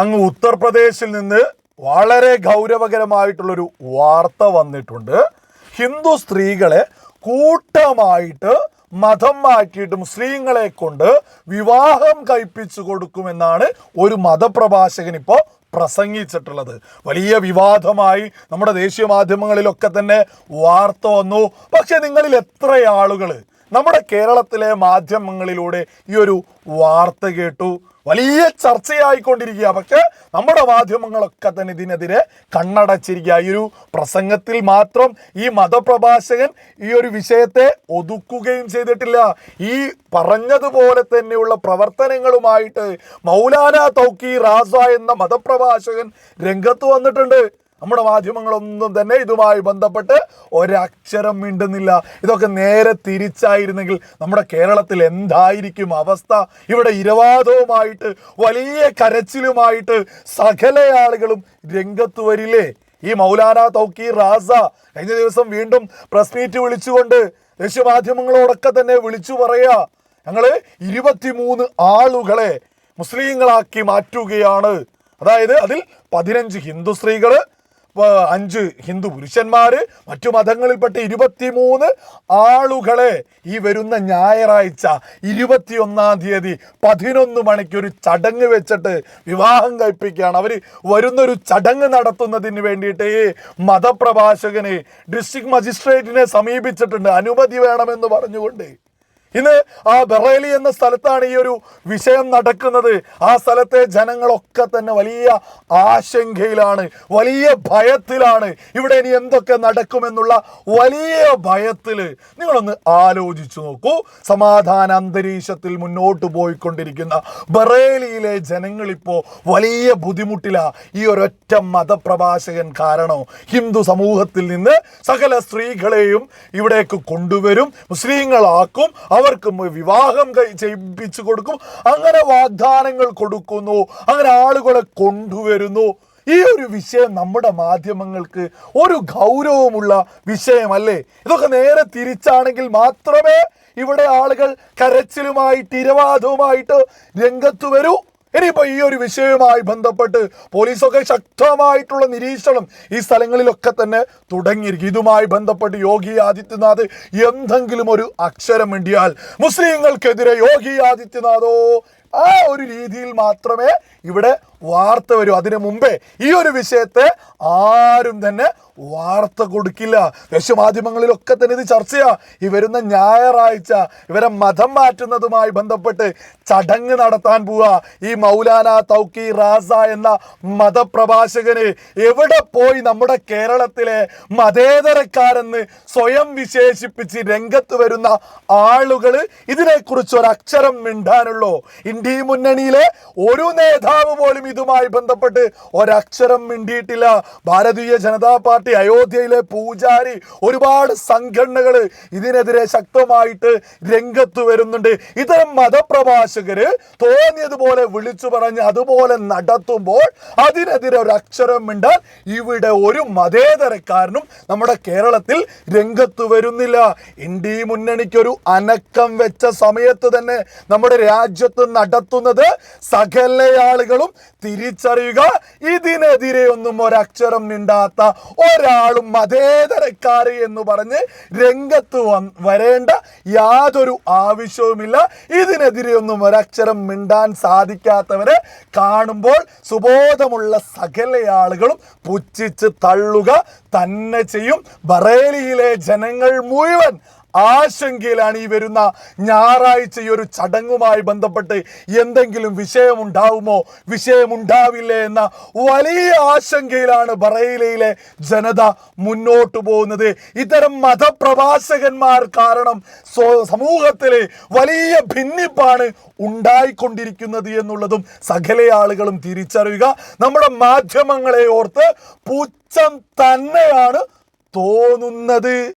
അങ്ങ് ഉത്തർപ്രദേശിൽ നിന്ന് വളരെ ഗൗരവകരമായിട്ടുള്ളൊരു വാർത്ത വന്നിട്ടുണ്ട്. ഹിന്ദു സ്ത്രീകളെ കൂട്ടമായിട്ട് മതം മാറ്റിയിട്ട് മുസ്ലിങ്ങളെ കൊണ്ട് വിവാഹം കഴിപ്പിച്ചു കൊടുക്കുമെന്നാണ് ഒരു മതപ്രഭാഷകൻ ഇപ്പോൾ പ്രസംഗിച്ചിട്ടുള്ളത്. വലിയ വിവാദമായി നമ്മുടെ ദേശീയ മാധ്യമങ്ങളിലൊക്കെ തന്നെ വാർത്ത വന്നു. പക്ഷെ നിങ്ങളിൽ എത്ര ആളുകൾ നമ്മുടെ കേരളത്തിലെ മാധ്യമങ്ങളിലൂടെ ഈ ഒരു വാർത്ത കേട്ടു. വലിയ ചർച്ചയായിക്കൊണ്ടിരിക്കുക പക്ഷെ നമ്മുടെ മാധ്യമങ്ങളൊക്കെ തന്നെ ഇതിനെതിരെ കണ്ണടച്ചിരിക്കുക. ഈ ഒരു പ്രസംഗത്തിൽ മാത്രം ഈ മതപ്രഭാഷകൻ ഈ ഒരു വിഷയത്തെ ഒതുക്കുകയും ചെയ്തിട്ടില്ല. ഈ പറഞ്ഞതുപോലെ തന്നെയുള്ള പ്രവർത്തനങ്ങളുമായിട്ട് മൗലാന തൗക്കി റാസ എന്ന മതപ്രഭാഷകൻ രംഗത്ത് വന്നിട്ടുണ്ട്. നമ്മുടെ മാധ്യമങ്ങളൊന്നും തന്നെ ഇതുമായി ബന്ധപ്പെട്ട് ഒരക്ഷരം മിണ്ടുന്നില്ല. ഇതൊക്കെ നേരെ തിരിച്ചായിരുന്നെങ്കിൽ നമ്മുടെ കേരളത്തിൽ എന്തായിരിക്കും അവസ്ഥ? ഇവിടെ ഇരവാദവുമായിട്ട് വലിയ കരച്ചിലുമായിട്ട് സകല ആളുകളും രംഗത്ത് വരില്ലേ? ഈ മൗലാന തൗക്കി റാസ കഴിഞ്ഞ ദിവസം വീണ്ടും പ്രസ് മീറ്റ് വിളിച്ചുകൊണ്ട് ദേശീയമാധ്യമങ്ങളോടൊക്കെ തന്നെ വിളിച്ചു പറയാ ഞങ്ങൾ ഇരുപത്തിമൂന്ന് ആളുകളെ മുസ്ലിങ്ങളാക്കി മാറ്റുകയാണ്. അതായത് അതിൽ പതിനഞ്ച് ഹിന്ദു സ്ത്രീകൾ അഞ്ച് ഹിന്ദു പുരുഷന്മാര് മറ്റു മതങ്ങളിൽപ്പെട്ട ഇരുപത്തിമൂന്ന് ആളുകളെ ഈ വരുന്ന ഞായറാഴ്ച ഇരുപത്തിയൊന്നാം തീയതി പതിനൊന്ന് മണിക്ക് ഒരു ചടങ്ങ് വെച്ചിട്ട് വിവാഹം കഴിപ്പിക്കുകയാണ്. അവർ വരുന്നൊരു ചടങ്ങ് നടത്തുന്നതിന് വേണ്ടിയിട്ട് ഈ മതപ്രഭാഷകന് ഡിസ്ട്രിക്ട് മജിസ്ട്രേറ്റിനെ സമീപിച്ചിട്ടുണ്ട്. അനുമതി വേണമെന്ന് പറഞ്ഞുകൊണ്ട്. ഇന്ന് ആ ബറേലി എന്ന സ്ഥലത്താണ് ഈ ഒരു വിഷയം നടക്കുന്നത്. ആ സ്ഥലത്തെ ജനങ്ങളൊക്കെ തന്നെ വലിയ ആശങ്കയിലാണ് വലിയ ഭയത്തിലാണ്. ഇവിടെ ഇനി എന്തൊക്കെ നടക്കുമെന്നുള്ള വലിയ ഭയത്തിൽ നിങ്ങളൊന്ന് ആലോചിച്ചു നോക്കൂ. സമാധാന അന്തരീക്ഷത്തിൽ മുന്നോട്ട് പോയിക്കൊണ്ടിരിക്കുന്ന ബറേലിയിലെ ജനങ്ങളിപ്പോൾ വലിയ ബുദ്ധിമുട്ടിലാണ് ഈ ഒരൊറ്റ മതപ്രഭാഷകൻ കാരണം. ഹിന്ദു സമൂഹത്തിൽ നിന്ന് സകല സ്ത്രീകളെയും ഇവിടേക്ക് കൊണ്ടുവരും മുസ്ലിങ്ങളാക്കും അവർക്ക് വിവാഹം ചെയ്യിപ്പിച്ചു കൊടുക്കും. അങ്ങനെ വാഗ്ദാനങ്ങൾ കൊടുക്കുന്നു. അങ്ങനെ ആളുകളെ കൊണ്ടുവരുന്നു. ഈ ഒരു വിഷയം നമ്മുടെ മാധ്യമങ്ങൾക്ക് ഒരു ഗൗരവമുള്ള വിഷയമല്ലേ? ഇതൊക്കെ നേരെ തിരിച്ചാണെങ്കിൽ മാത്രമേ ഇവിടെ ആളുകൾ കരച്ചിലുമായി ഇരവാദവുമായിട്ട് രംഗത്ത് വരൂ. ഇനിയിപ്പോ ഈ ഒരു വിഷയവുമായി ബന്ധപ്പെട്ട് പോലീസൊക്കെ ശക്തമായിട്ടുള്ള നിരീക്ഷണം ഈ സ്ഥലങ്ങളിലൊക്കെ തന്നെ തുടങ്ങിയിരിക്കും. ഇതുമായി ബന്ധപ്പെട്ട് യോഗി ആദിത്യനാഥ് എന്തെങ്കിലും ഒരു അക്ഷരം മിണ്ടിയാൽ മുസ്ലിങ്ങൾക്കെതിരെ യോഗി ആദിത്യനാഥോ ആ ഒരു രീതിയിൽ മാത്രമേ ഇവിടെ വാർത്ത വരും. അതിനു മുമ്പേ ഈ ഒരു വിഷയത്തെ ആരും തന്നെ വാർത്ത കൊടുക്കില്ല. ദേശമാധ്യമങ്ങളിലൊക്കെ തന്നെ ഇത് ചർച്ചയാ ഈ വരുന്ന ഞായറാഴ്ച ഇവരെ മതം മാറ്റുന്നതുമായി ബന്ധപ്പെട്ട് ചടങ്ങ് നടത്താൻ പോവുക ഈ മൗലാന തൗക്കി റാസ എന്ന മതപ്രഭാഷകന് എവിടെ പോയി നമ്മുടെ കേരളത്തിലെ മതേതരക്കാരെന്ന് സ്വയം വിശേഷിപ്പിച്ച് രംഗത്ത് വരുന്ന ആളുകൾ ഇതിനെക്കുറിച്ച് ഒരു അക്ഷരം മിണ്ടാനുള്ളൂ. ഇന്ത്യ മുന്നണിയിലെ ഒരു നേതാവ് പോലും ഇതുമായി ബന്ധപ്പെട്ട് ഒരക്ഷരം മിണ്ടിയിട്ടില്ല. ഭാരതീയ ജനതാ പാർട്ടി അയോധ്യയിലെ പൂജാരി ഒരുപാട് സംഘടനകൾ ഇതിനെതിരെ ശക്തമായിട്ട് രംഗത്ത് വരുന്നുണ്ട്. ഇത്തരം മതപ്രഭാഷകര് തോന്നിയതുപോലെ വിളിച്ചു പറഞ്ഞ് അതുപോലെ നടത്തുമ്പോൾ അതിനെതിരെ ഒരു അക്ഷരം മിണ്ടാൻ ഇവിടെ ഒരു മതേതരക്കാരനും നമ്മുടെ കേരളത്തിൽ രംഗത്ത് വരുന്നില്ല. ഇന്ത്യ മുന്നണിക്കൊരു അനക്കം വെച്ച സമയത്ത് തന്നെ നമ്മുടെ രാജ്യത്ത് നടത്തുന്നത് സകല ആളുകളും തിരിച്ചറിയുക. ഇതിനെതിരെ ഒന്നും ഒരക്ഷരം മിണ്ടാത്ത ഒരാളും മതേതരക്കാര് എന്ന് പറഞ്ഞ് രംഗത്ത് വരേണ്ട യാതൊരു ആവശ്യവുമില്ല. ഇതിനെതിരെ ഒന്നും ഒരക്ഷരം മിണ്ടാൻ സാധിക്കാത്തവരെ കാണുമ്പോൾ സുബോധമുള്ള സകല ആളുകളും പുച്ഛിച്ച് തള്ളുക തന്നെ ചെയ്യും. ബറേലിയിലെ ജനങ്ങൾ മുഴുവൻ ആശങ്കയിലാണ് ഈ വരുന്ന ഞായറാഴ്ച ഈ ഒരു ചടങ്ങുമായി ബന്ധപ്പെട്ട് എന്തെങ്കിലും വിഷയമുണ്ടാവുമോ? വിഷയമുണ്ടാവില്ലേ എന്ന വലിയ ആശങ്കയിലാണ് ബറയിലയിലെ ജനത മുന്നോട്ട് പോകുന്നത്. ഇത്തരം മതപ്രഭാഷകന്മാർ കാരണം സമൂഹത്തിൽ വലിയ ഭിന്നിപ്പാണ് ഉണ്ടായിക്കൊണ്ടിരിക്കുന്നത് എന്നുള്ളതും സകല ആളുകളും തിരിച്ചറിയുക. നമ്മുടെ മാധ്യമങ്ങളെ ഓർത്ത് പൂച്ചം തന്നെയാണ് തോന്നുന്നത്.